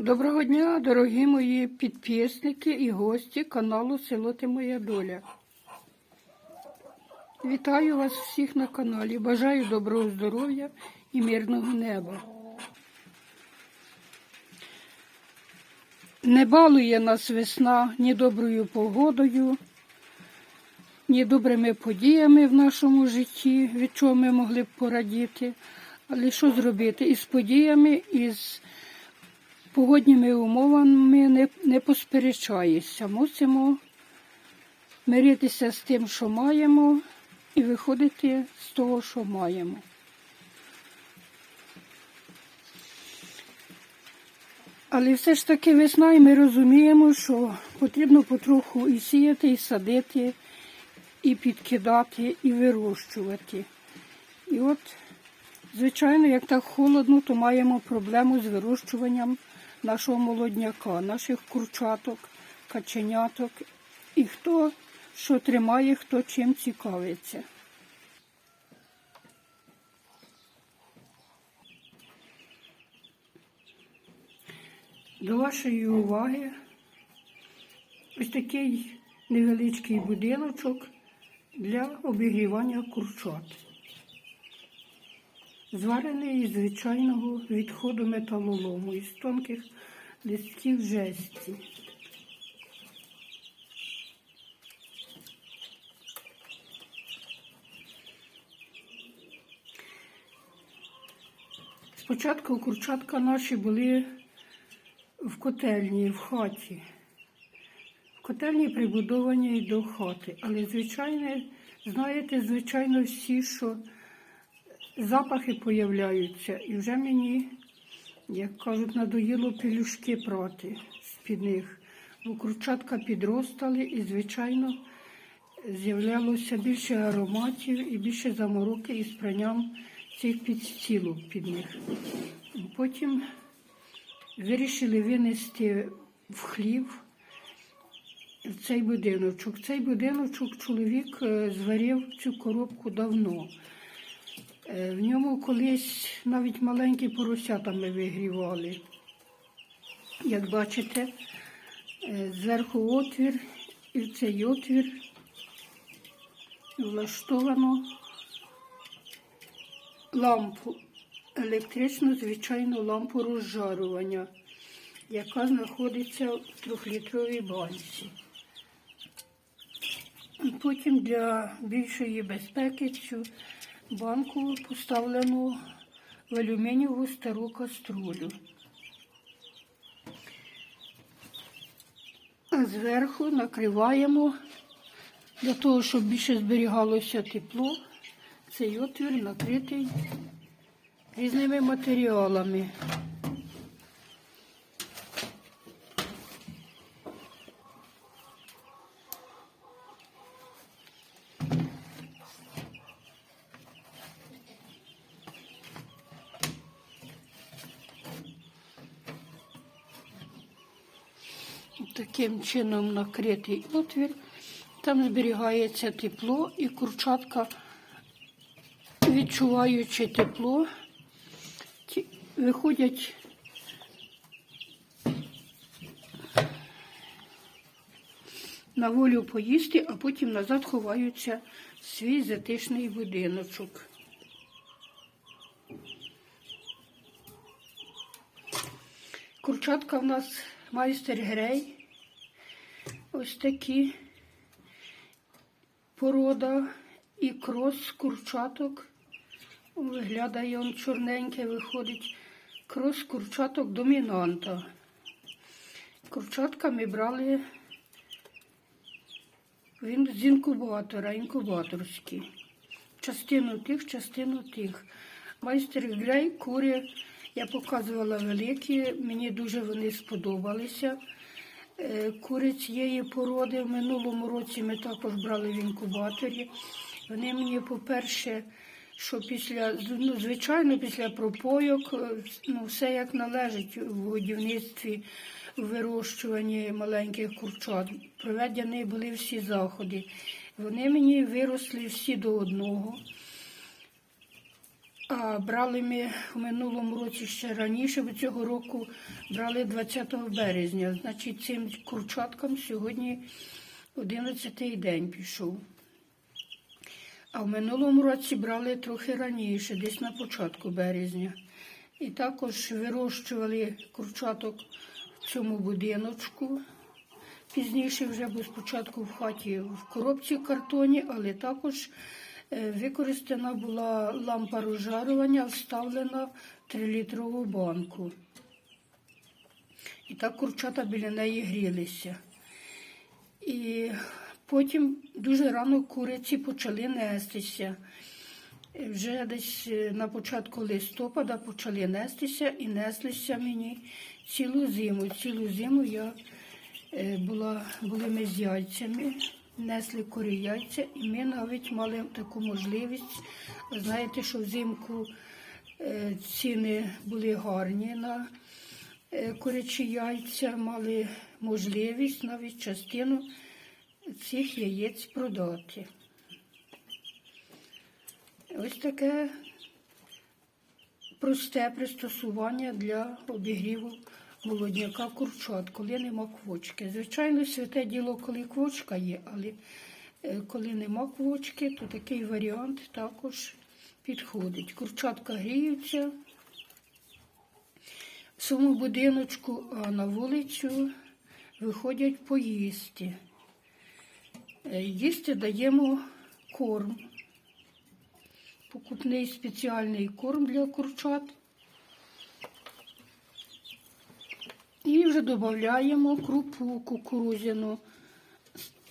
Доброго дня, дорогі мої підписники і гості каналу Село Ти Моя Доля. Вітаю вас всіх на каналі. Бажаю доброго здоров'я і мирного неба. Не балує нас весна ні доброю погодою, ні добрими подіями в нашому житті, від чого ми могли б порадіти. Але що зробити із подіями, із погодніми умовами не, не посперечаєшся. Мусимо миритися з тим, що маємо, і виходити з того, що маємо. Але все ж таки весна, і ми розуміємо, що потрібно потроху і сіяти, і садити, і підкидати, і вирощувати. І от, звичайно, як так холодно, то маємо проблему з вирощуванням нашого молодняка, наших курчаток, каченяток. І хто що тримає, хто чим цікавиться. До вашої уваги ось такий невеличкий будиночок для обігрівання курчат. Зварений із звичайного відходу металолому, із тонких листків жесті. Спочатку курчатка наші були в котельні, в хаті. В котельні прибудовані до хати. Але, звичайно, знаєте, звичайно, всі, що запахи появляються. І вже мені, як кажуть, надоїло пелюшки прати з-під них. Бо курчатка підростали і, звичайно, з'являлося більше ароматів і більше замороки із пранням цих підстілок під них. Потім вирішили винести в хлів в цей будиночок. Цей будиночок чоловік е, зварив цю коробку давно. Е, В ньому колись навіть маленькі поросята ми вигрівали. Як бачите, е, зверху отвір, і в цей отвір влаштовано лампу, електричну звичайну лампу розжарювання, яка знаходиться в трьохлітровій банці. Потім для більшої безпеки цю банку поставлено в алюмінієву стару каструлю. А зверху накриваємо для того, щоб більше зберігалося тепло. Цей отвір накритий різними матеріалами. Таким чином накритий отвір, там зберігається тепло і курчатка відчуваючи тепло, виходять на волю поїсти, а потім назад ховаються в свій затишний будиночок. Курчатка в нас майстер грей. Ось такі порода і крос курчаток. Виглядає он чорненьке, виходить крос курчаток домінанта. Курчатка ми брали він з інкубатора, інкубаторський. Частину тих, частину тих. Майстер Грей кури, я показувала великі, мені дуже вони сподобалися. Е, Кури цієї породи в минулому році ми також брали в інкубаторі. Вони мені, по-перше, що після, ну, звичайно, після пропойок, е, ну, все як належить в годівництві, в вирощуванні маленьких курчат. Проведені були всі заходи. Вони мені виросли всі до одного. А брали ми в минулому році ще раніше, бо цього року брали 20 березня. Значить, цим курчаткам сьогодні 11-й день пішов. А в минулому році брали трохи раніше, десь на початку березня. І також вирощували курчаток в цьому будиночку. Пізніше вже, бо спочатку в хаті в коробці картоні, але також використана була лампа розжарювання, вставлена в 3-літрову банку. І так курчата біля неї грілися. І потім дуже рано куриці почали нестися. Е, Вже десь е, на початку листопада почали нестися і неслися мені цілу зиму. Цілу зиму я е, була, були ми з яйцями, несли курі яйця, і ми навіть мали таку можливість. Ви знаєте, що взимку е, ціни були гарні на е, курячі яйця, мали можливість навіть частину цих яєць продати. Ось таке просте пристосування для обігріву молодняка курчат, коли нема квочки. Звичайно, святе діло, коли квочка є, але е, коли нема квочки, то такий варіант також підходить. Курчатка гріються в своєму будиночку, а на вулицю виходять поїсти. Е, Їсти даємо корм покупний спеціальний корм для курчат. І вже додаємо крупу кукурузяну,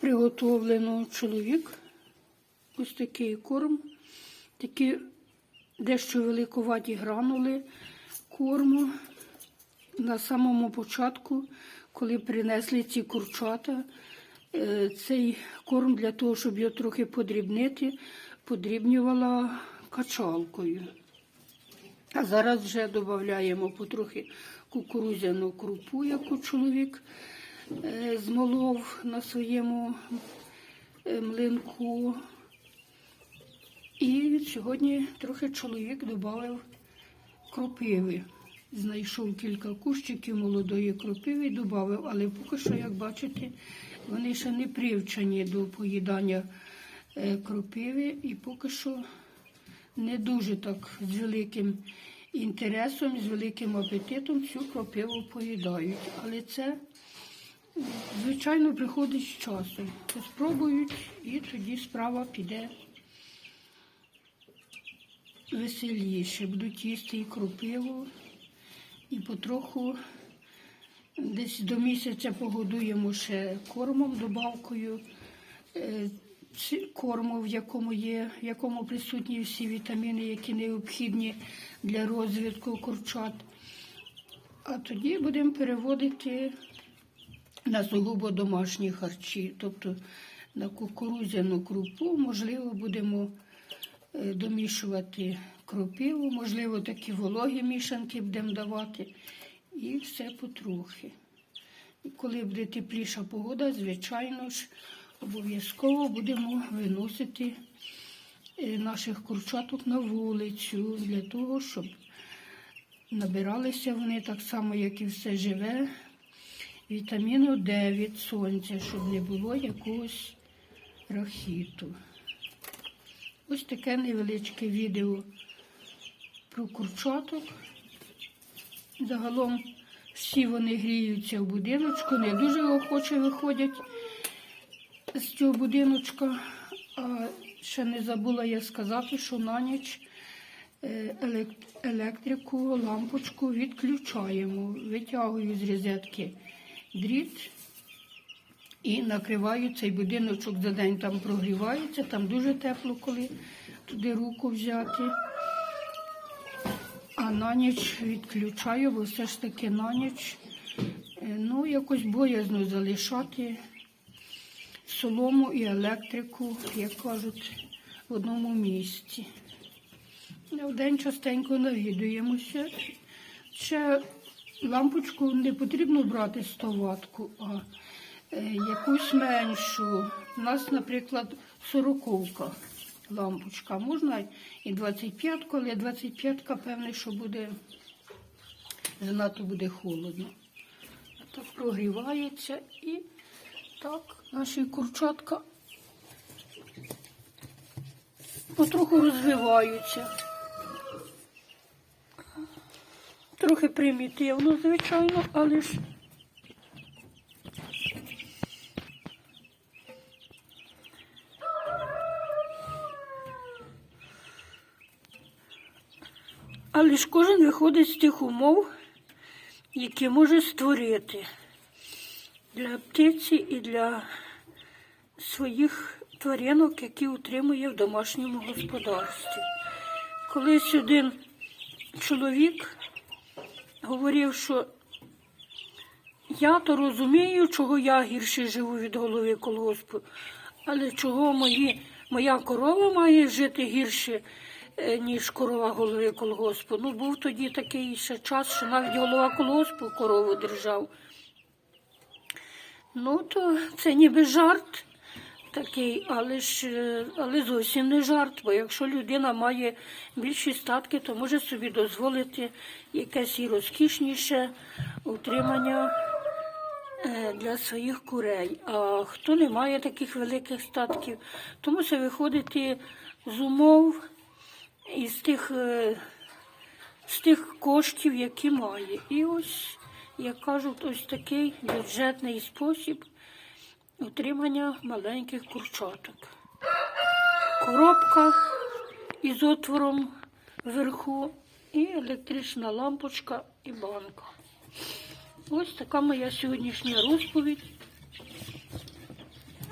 приготовлену чоловік. Ось такий корм, такі дещо великуваті гранули корму. На самому початку, коли принесли ці курчата, е, цей корм для того, щоб його трохи подрібнити, подрібнювала качалкою. А зараз вже додаємо потрохи кукурудзяну крупу, яку чоловік е, змолов на своєму е, млинку. І сьогодні трохи чоловік додав кропиви. Знайшов кілька кущиків молодої кропиви і додав, але поки що, як бачите, вони ще не привчені до поїдання е, кропиви і поки що не дуже так з великим інтересом, з великим апетитом цю кропиву поїдають. Але це, звичайно, приходить з часом. Спробують і тоді справа піде веселіше. Будуть їсти і кропиву, і потроху десь до місяця погодуємо ще кормом, добавкою е, корму, в якому є, в якому присутні всі вітаміни, які необхідні для розвитку курчат. А тоді будемо переводити на сугубо домашні харчі, тобто на кукурудзяну крупу, можливо, будемо е, домішувати кропиву, можливо, такі вологі мішанки будемо давати. І все потрохи. Коли буде тепліша погода, звичайно ж, обов'язково будемо виносити е, наших курчаток на вулицю для того, щоб набиралися вони так само, як і все живе, вітаміну Д від сонця, щоб не було якогось рахіту. Ось таке невеличке відео про курчаток. Загалом всі вони гріються в будиночку, не дуже охоче виходять з цього будиночка. А ще не забула я сказати, що на ніч е, електрику, лампочку відключаємо, витягую з розетки дріт і накриваю цей будиночок за день. Там прогрівається, там дуже тепло, коли туди руку взяти. А на ніч відключаю, бо все ж таки на ніч е, ну, якось боязно залишати солому і електрику, як кажуть, в одному місці. Ну, Вдень частенько навідуємося. Ще лампочку не потрібно брати 100 ватку, а е, якусь меншу. У нас, наприклад, сороковка лампочка. Можна і 25, але 25 певне, що буде занадто буде холодно. Так прогрівається і так наші курчатка потроху розвиваються. Трохи примітивно, звичайно, але ж Але ж кожен виходить з тих умов, які може створити для птиці і для своїх тваринок, які утримує в домашньому господарстві. Колись один чоловік говорив, що я то розумію, чого я гірше живу від голови колгоспу, але чого мої, моя корова має жити гірше, е, ніж корова голови колгоспу. Ну, був тоді такий ще час, що навіть голова колгоспу корову держав. Ну, то це ніби жарт такий, але ж е, але зовсім не жарт. Бо якщо людина має більші статки, то може собі дозволити якесь і розкішніше утримання е, для своїх курей. А хто не має таких великих статків, то мусить виходити з умов і з тих, е, з тих коштів, які має. І ось, як кажуть, ось такий бюджетний спосіб утримання маленьких курчаток. Коробка із отвором вверху і електрична лампочка і банка. Ось така моя сьогоднішня розповідь.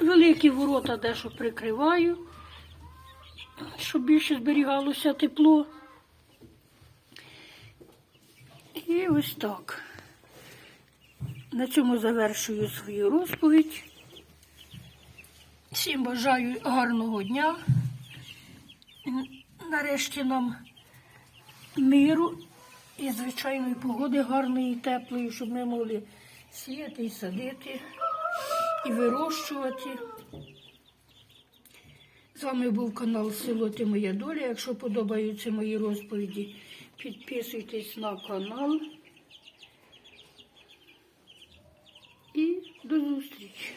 Великі ворота дещо прикриваю, щоб більше зберігалося тепло. І ось так. На цьому завершую свою розповідь. Всім бажаю гарного дня. Нарешті нам миру і звичайної погоди гарної, і теплої, щоб ми могли сіяти і садити і вирощувати. З вами був канал Село Ти Моя Доля. Якщо подобаються мої розповіді, підписуйтесь на канал. І до зустрічі!